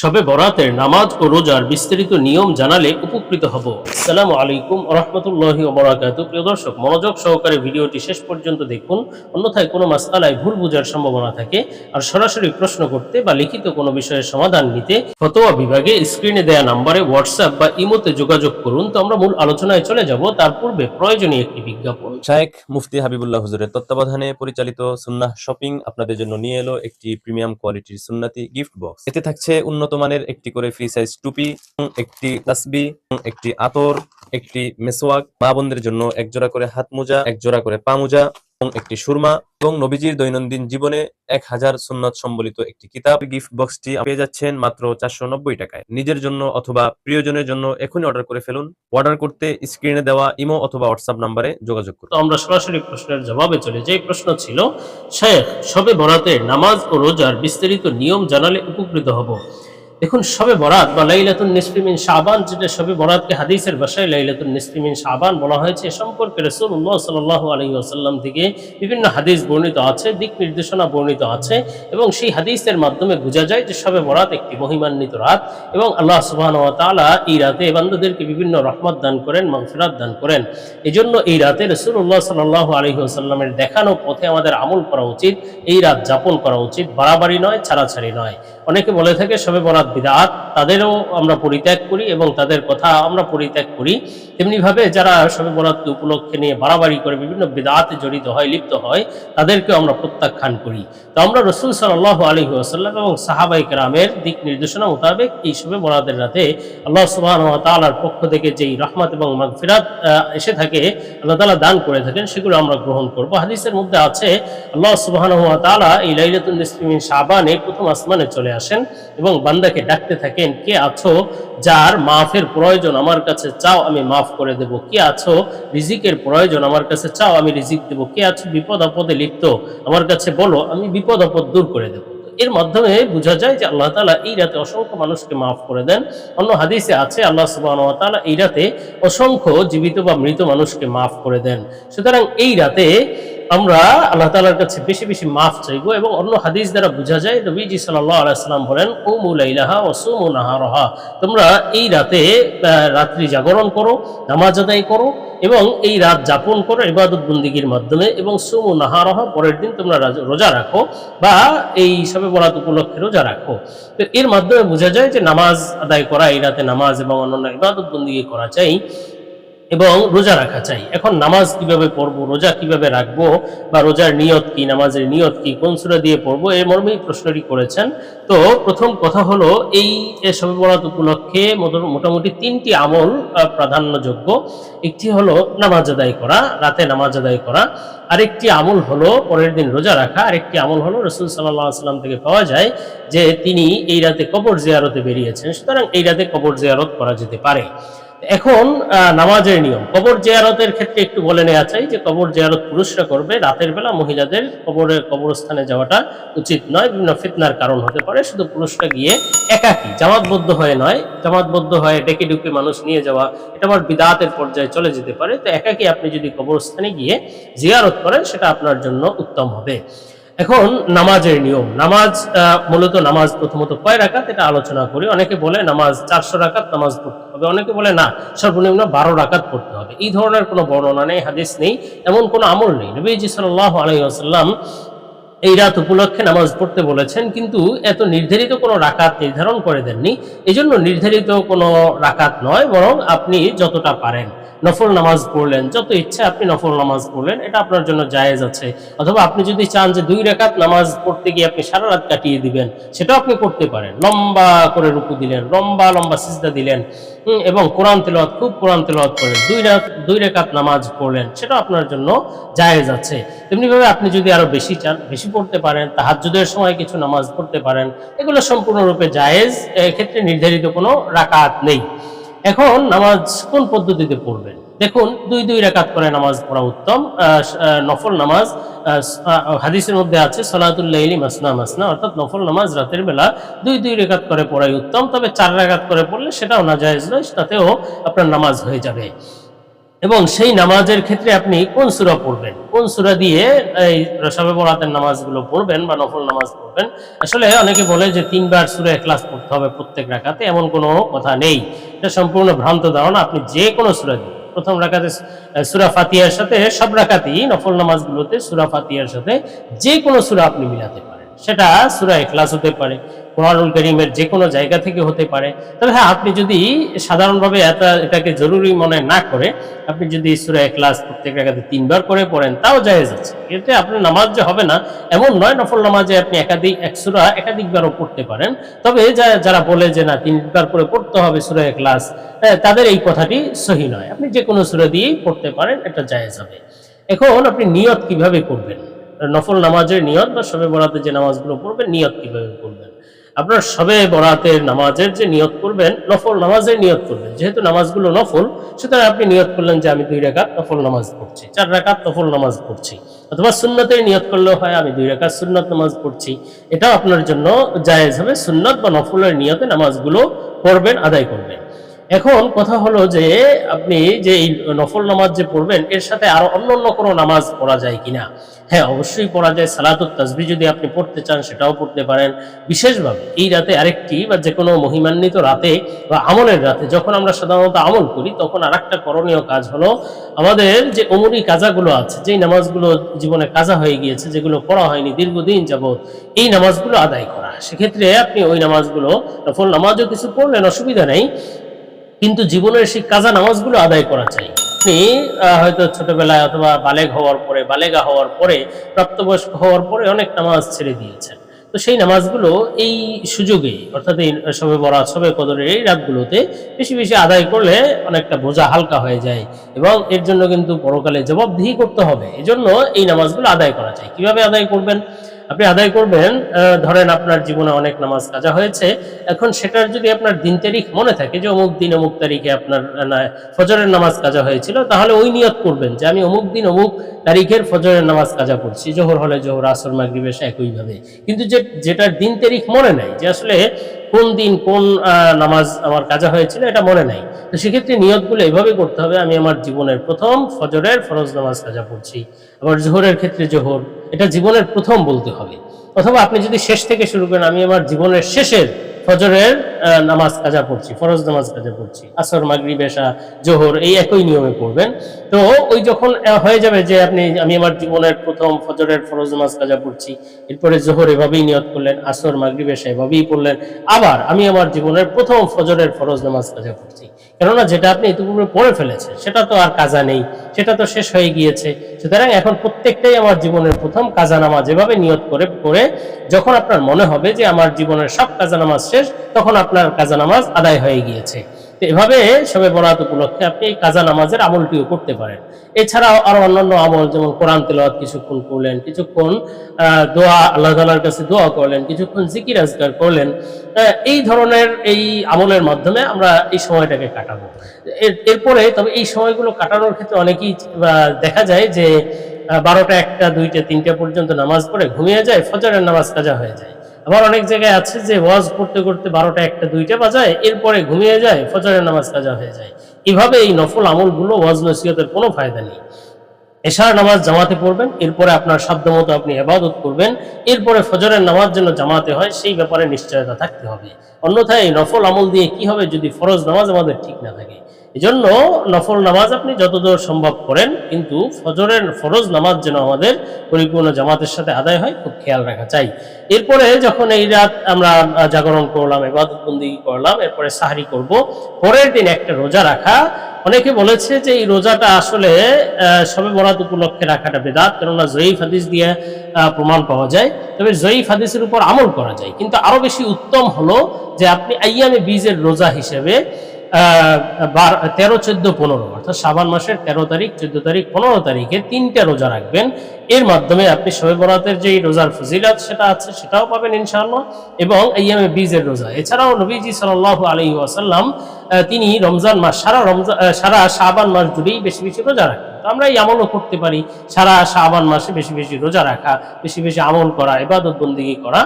শবে বরাতের নামাজ ও রোজার বিস্তারিত নিয়ম জানালে উপকৃত হব। আসসালামু আলাইকুম রহমতুল্লাহি ওবরাকাতু। প্রিয় দর্শক, মনোযোগ সহকারে ভিডিওটি শেষ পর্যন্ত দেখুন। অন্যথায় কোনো মাসআলায় ভুল বোঝার সম্ভাবনা থাকে। আর সরাসরি প্রশ্ন করতে বা লিখিত কোনো বিষয়ের সমাধান নিতে ফতোয়া বিভাগে স্ক্রিনে দেয়া নম্বরে হোয়াটসঅ্যাপ বা ইমোতে যোগাযোগ করুন। তো আমরা মূল আলোচনায় চলে যাব। তার পূর্বে প্রয়োজনীয় একটি বিজ্ঞাপন। শায়েখ মুফতি হাবিবুল্লাহ হুজুরের তত্ত্বাবধানে পরিচালিত সুন্নাহ শপিং আপনাদের জন্য নিয়ে এলো একটি প্রিমিয়াম কোয়ালিটির সুন্নাতি গিফট বক্স। এতে থাকছে উন্নত মানের একটি করে ফ্রি সাইজ টুপি, একটি তাসবি, একটি আতর, একটি মেসোয়াক মা বোনদের জন্য এক জোড়া করে হাত মোজা এক জোড়া করে পা মোজা এবং একটি সুরমা এবং নবীজির দৈনন্দিন জীবনে এক হাজার সুন্নত সম্বলিত একটি কিতাব। গিফট বক্সটি পেয়ে যাচ্ছেন মাত্র চারশো নব্বই টাকায়। নিজের জন্য অথবা প্রিয়জনের জন্য এখনই অর্ডার করে ফেলুন। অর্ডার করতে স্ক্রিনে দেওয়া ইমো অথবা হোয়াটসঅ্যাপ নাম্বারে যোগাযোগ করুন। আমরা সরাসরি প্রশ্নের জবাবে চলে। যে প্রশ্ন ছিল, শেখ, সবে বরাতের নামাজ ও রোজার বিস্তারিত নিয়ম জানালে উপকৃত হব? দেখুন, সবে বরাত বা লাইলাতুন নিসফিমিন শাবান, যেটা সবে বরাতকে হাদিসের ভাষায় লাইলাতুন নিসফিমিন শাবান বলা হয়েছে সম্পর্কে রসুল্লাহ সাল্লাহ আলী আসাল্লাম থেকে বিভিন্ন হাদিস বর্ণিত আছে, দিক নির্দেশনা বর্ণিত আছে এবং সেই হাদিসের মাধ্যমে বোঝা যায় যে সবে বরাত একটি মহিমান্বিত রাত এবং আল্লাহ সুবহান ওয়া তাআলা এই রাতে বান্দাদেরকে বিভিন্ন রহমত দান করেন, মাগফিরাত দান করেন। এই জন্য এই রাতে রসুল্লাহ সাল্লাহ আলী আসাল্লামের দেখানো পথে আমাদের আমল করা উচিত, এই রাত যাপন করা উচিত, বাড়াবাড়ি নয়, ছাড়াছাড়ি নয়। অনেকে বলে থাকে সবে বরাত বিদাত, তাদেরও আমরা পরিত্যাগ করি এবং তাদের কথা আমরা পরিত্যাগ করি। তেমনিভাবে যারা সবে বরাতকে উপলক্ষে নিয়ে বাড়াবাড়ি করে বিভিন্ন বিদাতে জড়িত হয়, লিপ্ত হয়, তাদেরকেও আমরা প্রত্যাখ্যান করি। তো আমরা রসুল সাল্লাহ আলী আসাল্লাম এবং সাহাবাই কেরামের দিক নির্দেশনা মোতাবেক এই সবে বরাতের রাতে আল্লাহ সুবাহ তালার পক্ষ থেকে যেই রহমত এবং মাগফিরাত এসে থাকে, আল্লাহ তালা দান করে থাকেন, সেগুলো আমরা গ্রহণ করব। হাদিসের মধ্যে আছে, আল্লাহ সুবাহ তালা এই লাইলাতুল নিসমিন শাবানে প্রথম আসমানে চলে আসেন এবং বান্দাকে ডাকতে থাকেন, কে আছো যার মাফের প্রয়োজন আমার কাছে চাও আমি মাফ করে দেব। কে আছো রিজিকের প্রয়োজন আমার কাছে চাও আমি রিজিক দেব। কে আছো বিপদ আপদে লিপ্ত আমার কাছে বলো আমি বিপদ আপদ দূর করে দেব। এর মাধ্যমে বোঝা যায় যে আল্লাহ তালা এই রাতে অসংখ্য মানুষকে মাফ করে দেন। অন্য হাদিসে আছে, আল্লাহ সুবাহ এই রাতে অসংখ্য জীবিত বা মৃত মানুষকে মাফ করে দেন। সুতরাং এই রাতে আমরা আল্লাহ তালার কাছে বেশি বেশি মাফ চাইব এবং অন্য হাদিস দ্বারা বোঝা যায়, নবীজি সাল্লাহ আলাইসাল্লাম বলেন ও মুলাইলাহা ও সুমু নাহারহা। তোমরা এই রাতে রাত্রি জাগরণ করো, নামাজ আদায় করো এবং এই রাত যাপন করো, ইবাদত বন্দিগির মাধ্যমে, এবং সুমু নাহারহ, পরের দিন তোমরা রোজা রাখো বা এই সবে বরাত উপলক্ষে রোজা রাখো। তো এর মাধ্যমে বোঝা যায় যে নামাজ আদায় করা, এই রাতে নামাজ এবং অন্যান্য ইবাদত বন্দিগি করা চাই। এবং রোজা রাখা চাই। এখন নামাজ কীভাবে পড়ব, রোজা কীভাবে রাখব, বা রোজার নিয়ত কি, নামাজের নিয়ত কি, কোন সূরা দিয়ে পড়ব, এর মর্মেই প্রশ্নটি করেছেন। তো প্রথম কথা হলো, এই সবে উপলক্ষে মোটামুটি তিনটি আমল প্রাধান্যযোগ্য। একটি হলো নামাজ আদায় করা, রাতে নামাজ আদায় করা। আরেকটি আমল হলো পরের দিন রোজা রাখা। আরেকটি আমল হলো রসুল সাল্লাহ সাল্লাম থেকে পাওয়া যায় যে তিনি এই রাতে কবর জিয়ারতে বেরিয়েছেন। সুতরাং এই রাতে কবর জিয়ারত করা যেতে পারে। এখন নামাজের নিয়ম। কবর জিয়ারতের ক্ষেত্রে একটু বলে নেওয়া চাই যে, কবর জিয়ারত পুরুষরা করবে, রাতের বেলা মহিলাদের কবরে, কবরস্থানে যাওয়াটা উচিত নয়, বিভিন্ন ফিতনার কারণ হতে পারে, শুধু পুরুষরা গিয়ে একাকী, জামাতবদ্ধ হয়ে নয়, জামাতবদ্ধ হয়ে ডেকে ডুকে মানুষ নিয়ে যাওয়া, এটা আবার বিদাতের পর্যায়ে চলে যেতে পারে। তো একাকী আপনি যদি কবরস্থানে গিয়ে জিয়ারত করেন, সেটা আপনার জন্য উত্তম হবে। এখন নামাজের নিয়ম। নামাজ মূলত নামাজ প্রথমত কয় রাখাত এটা আলোচনা করি। অনেকে বলে নামাজ চারশো রাখাত নামাজ পড়তে হবে। অনেকে বলে না, সর্বনিম্ন বারো রাখাত পড়তে হবে। এই ধরনের কোনো বর্ণনা নেই, হাদিস নেই, এমন কোনো আমল নেই। নবীজি সাল্লাহ আলাইসাল্লাম এই রাত উপলক্ষে নামাজ পড়তে বলেছেন, কিন্তু এত নির্ধারিত কোনো রাকাত নির্ধারণ করে দেননি। এই জন্য নির্ধারিত কোনো রাকাত নয়, বরং আপনি যতটা পারেন নফল নামাজ পড়লেন, যত ইচ্ছা আপনি নফল নামাজ পড়লেন, এটা আপনার জন্য জায়েজ আছে। অথবা আপনি যদি চান যে দুই রাকাত নামাজ পড়তে গিয়ে আপনি সারা রাত কাটিয়ে দিবেন, সেটাও আপনি করতে পারেন। লম্বা করে রুকু দিলেন, লম্বা লম্বা সিজদা দিলেন এবং কোরআন তেলাওয়াত, খুব কোরআন তেলাওয়াত করলেন দুই রাত দুই রেখাত নামাজ পড়লেন, সেটা আপনার জন্য জায়েজ আছে। তেমনিভাবে আপনি যদি আরও বেশি চান, বেশি পড়তে পারেন, তাহাজ্জুদের সময় কিছু নামাজ পড়তে পারেন, এগুলো সম্পূর্ণরূপে জায়েজ, এক্ষেত্রে নির্ধারিত কোনো রাকাত নেই। এখন নামাজ কোন পদ্ধতিতে পড়বেন? দেখুন, দুই দুই রাকাত করে নামাজ পড়া উত্তম। নফল নামাজ হাদিসের মধ্যে আছে সালাতুল্লাইলি মাসনা মাসনা, অর্থাৎ নফল নামাজ রাতের বেলা দুই দুই রেখাত করে পড়াই উত্তম, তবে চার রাকাত করে পড়লে সেটাও না জায়েজ নয় তাতেও আপনার নামাজ হয়ে যাবে। এবং সেই নামাজের ক্ষেত্রে আপনি কোন সূরা পড়বেন? কোন সূরা দিয়ে এই সবে বরাতের নামাজগুলো পড়বেন বা নফল নামাজ পড়বেন? আসলে অনেকে বলে যে তিনবার সূরা ক্লাস পড়তে হবে প্রত্যেক রাকাতে, এমন কোনো কথা নেই। এটা সম্পূর্ণ ভ্রান্ত ধারণা, আপনি যে কোনো সূরা দিন প্রথম রাখাতে সুরা ফাতিয়ার সাথে সব রাখাতেই নফল নামাজগুলোতে সুরা ফাতিয়ার সাথে যে কোনো সুরা আপনি মিলাতে পারেন। সেটা সুরা এখলাস হতে পারে কোরআনুল করিমের যে কোনো জায়গা থেকে হতে পারে। তবে হ্যাঁ আপনি যদি সাধারণভাবে এত, এটাকে জরুরি মনে না করে, আপনি যদি সুরা ক্লাস প্রত্যেক রাখাতে তিনবার করে পড়েন, তাও জায়েজ আছে। এতে আপনার নামাজ যে হবে না, এমন নয়, নফল নামাজে আপনি একাধিক, এক সুরা একাধিকবারও পড়তে পারেন। তবে যারা বলে যে না, তিনবার করে পড়তে হবে সুরা ক্লাস তাদের এই কথাটি সহি নয়। আপনি যে কোনো সুরা দিয়েই পড়তে পারেন, এটা জায়েজ হবে। এখন আপনি নিয়ত কীভাবে করবেন? নফল নামাজের নিয়ত বা সবে বরাতে যে নামাজগুলো পড়বেন, নিয়ত কীভাবে করবেন? আপনার সবে বরাতের নামাজের যে নিয়ত করবেন, নফল নামাজের নিয়ত করবেন। যেহেতু নামাজগুলো নফল, সুতরাং আপনি নিয়ত করলেন যে আমি দুই রেখাত নফল নামাজ পড়ছি, চার রেখাত নফল নামাজ পড়ছি, অথবা সুন্নতের নিয়ত করলেও হয়, আমি দুই রেখাত সুন্নত নামাজ পড়ছি। এটাও আপনার জন্য জায়েজ হবে, সুন্নত বা নফলের নিয়তে নামাজগুলো পড়বেন, আদায় করবেন। এখন কথা হলো যে আপনি যে এই নফল নামাজ যে পড়বেন, এর সাথে আরও অন্য অন্য কোনো নামাজ পড়া যায় কিনা? হ্যাঁ অবশ্যই পড়া যায়। সালাতুত তাসবি যদি আপনি পড়তে চান, সেটাও পড়তে পারেন। বিশেষভাবে এই রাতে আরেকটি বা যে কোনো মহিমান্বিত রাতে বা আমলের রাতে যখন আমরা সাধারণত আমল করি, তখন আরেকটা করণীয় কাজ হলো আমাদের যে অমরি কাজাগুলো আছে, যেই নামাজগুলো জীবনে কাজা হয়ে গিয়েছে, যেগুলো পড়া হয়নি দীর্ঘদিন যাবৎ, এই নামাজগুলো আদায় করা। সেক্ষেত্রে আপনি ওই নামাজগুলো, নফল নামাজও কিছু পড়লেন, অসুবিধা নেই। কিন্তু জীবনের সেই কাজা নামাজগুলো আদায় করা চাই। আপনি হয়তো ছোটবেলায় অথবা বালেগ হওয়ার পরে, বালেগা হওয়ার পরে, প্রাপ্তবয়স্ক হওয়ার পরে অনেক নামাজ ছেড়ে দিয়েছেন। তো সেই নামাজগুলো এই সুযোগে, অর্থাৎ এই সবে বরাত সবে কদরের এই রাতগুলোতে বেশি বেশি আদায় করলে অনেকটা বোঝা হালকা হয়ে যায় এবং এর জন্য কিন্তু পরকালে জবাবদিহি করতে হবে। এজন্য এই নামাজগুলো আদায় করা চাই। কীভাবে আদায় করবেন? আপনি আদায় করবেন ধরেন আপনার জীবনে অনেক নামাজ কাজা হয়েছে, এখন সেটার যদি আপনার দিন তারিখ মনে থাকে যে অমুক দিন অমুক তারিখে আপনার ফজরের নামাজ কাজা হয়েছিল, তাহলে ওই নিয়ত করবেন যে আমি অমুক দিন অমুক তারিখের ফজরের নামাজ কাজা পড়ছি জোহর হলে জোহর, আসর, মাগরিব এসে একইভাবে। কিন্তু যে, যেটার দিন তারিখ মনে নাই, যে আসলে কোন দিন কোন নামাজ আমার কাজা হয়েছিল এটা মনে নাই, তো সেক্ষেত্রে নিয়তগুলো এভাবে করতে হবে, আমি আমার জীবনের প্রথম ফজরের ফরজ নামাজ কাজা পড়ছি আবার জোহরের ক্ষেত্রে জোহর এটা জীবনের প্রথম বলতে হবে। অথবা আপনি যদি শেষ থেকে শুরু করেন, আমি আমার জীবনের শেষের ফজরের নামাজ কাজা পড়ছি, ফরজ নামাজ কাজা পড়ছি, আসর, মাগরিব, এশা, জোহর, এই একই নিয়মে পড়বেন। তো ওই যখন হয়ে যাবে যে আপনি, আমি আমার জীবনের প্রথম ফজরের, ফরজ নামাজ কাজা পড়ছি, এরপরে জোহর এভাবেই নিয়ত করলেন, আসর, মাগরিব, এশা এভাবেই পড়লেন, আবার আমি আমার জীবনের প্রথম ফজরের, ফরজ নামাজ কাজা পড়ছি। কেননা যেটা আপনি ইতিপূর্বে পড়ে ফেলেছেন, সেটা তো আর কাজা নেই, সেটা তো শেষ হয়ে গিয়েছে। সুতরাং এখন প্রত্যেকটাই আমার জীবনের প্রথম কাজানামা যেভাবে নিয়ত করে করে যখন আপনার মনে হবে যে আমার জীবনের সব কাজা নামাজ শেষ, তখন আপনার কাজানামাজ আদায় হয়ে গিয়েছে। এভাবে সবে বরাত উপলক্ষে আপনি এই কাজা নামাজের আমলটিও করতে পারেন। এছাড়াও আরও অন্যান্য আমল, যেমন কোরআন তেলাওয়াত, কিছুক্ষণ করলেন কিছুক্ষণ দোয়া, আল্লাহ তালার কাছে দোয়া করলেন, কিছুক্ষণ জিকির আজগার করলেন এই ধরনের এই আমলের মাধ্যমে আমরা এই সময়টাকে কাটাবো। এর- এরপরে, তবে এই সময়গুলো কাটানোর ক্ষেত্রে অনেকেই দেখা যায় যে বারোটা একটা, দুইটা, তিনটা পর্যন্ত নামাজ পড়ে ঘুমিয়ে যায়, ফজরের নামাজ কাজা হয়ে যায়। আবার অনেক জায়গায় আছে যে ওয়াজ করতে করতে বারোটা একটা, দুইটা বাজায়, এরপরে ঘুমিয়ে যায়, ফজরের নামাজ কাজা হয়ে যায়। এভাবে এই নফল আমলগুলো ওয়াজ নসিহতের কোনো ফায়দা নেই। এশার নামাজ জামাতে পড়বেন, এরপরে আপনার সাধ্য মতো আপনি আবাদত করবেন, এরপরে ফজরের নামাজ যেন জামাতে হয়, সেই ব্যাপারে নিশ্চয়তা থাকতে হবে। অন্যথায় নফল আমল দিয়ে কি হবে যদি ফরজ নামাজ আমাদের ঠিক না থাকে? এজন্য নফল নামাজ আপনি যতদূর সম্ভব করেন, কিন্তু ফজরের ফরজ নামাজ যেন আমাদের পরিপূর্ণ জামাতের সাথে আদায় হয়, খুব খেয়াল রাখা চাই। এরপরে যখন এই রাত আমরা জাগরণ করলাম এবাদতবন্দি করলাম, এরপরে সাহারি করব, পরের দিন একটা রোজা রাখা। অনেকে বলেছে যে এই রোজাটা আসলে সবে বরাত উপলক্ষে রাখাটা বেদাত, কেননা জয়ীফ হাদিস দিয়ে প্রমাণ পাওয়া যায়। তবে জয়ীফ হাদিসের উপর আমল করা যায়। কিন্তু আরও বেশি উত্তম হলো যে আপনি আইয়ামে বীজের রোজা হিসেবে তেরো, চোদ্দ, পনেরো, অর্থাৎ সাবান মাসের তেরো তারিখ, চোদ্দ তারিখ, পনেরো তারিখে তিনটা রোজা রাখবেন। এর মাধ্যমে আপনি শবে বরাতের যে রোজার ফজিলাত সেটা আছে, সেটাও পাবেন ইনশাআল্লাহ। এবং ইয়ামে বীজের রোজা। এছাড়াও নবীজি সাল্লাল্লাহু আলাইহি ওয়াসাল্লাম তিনি রমজান মাস, সারা রমজান সারা শাবান মাস জুড়েই বেশি বেশি রোজা রাখেন তো আমরা এই আমলও করতে পারি। সারা শাহবান মাসে বেশি বেশি রোজা রাখা, বেশি বেশি আমল করা এবাদত বন্দিগি করা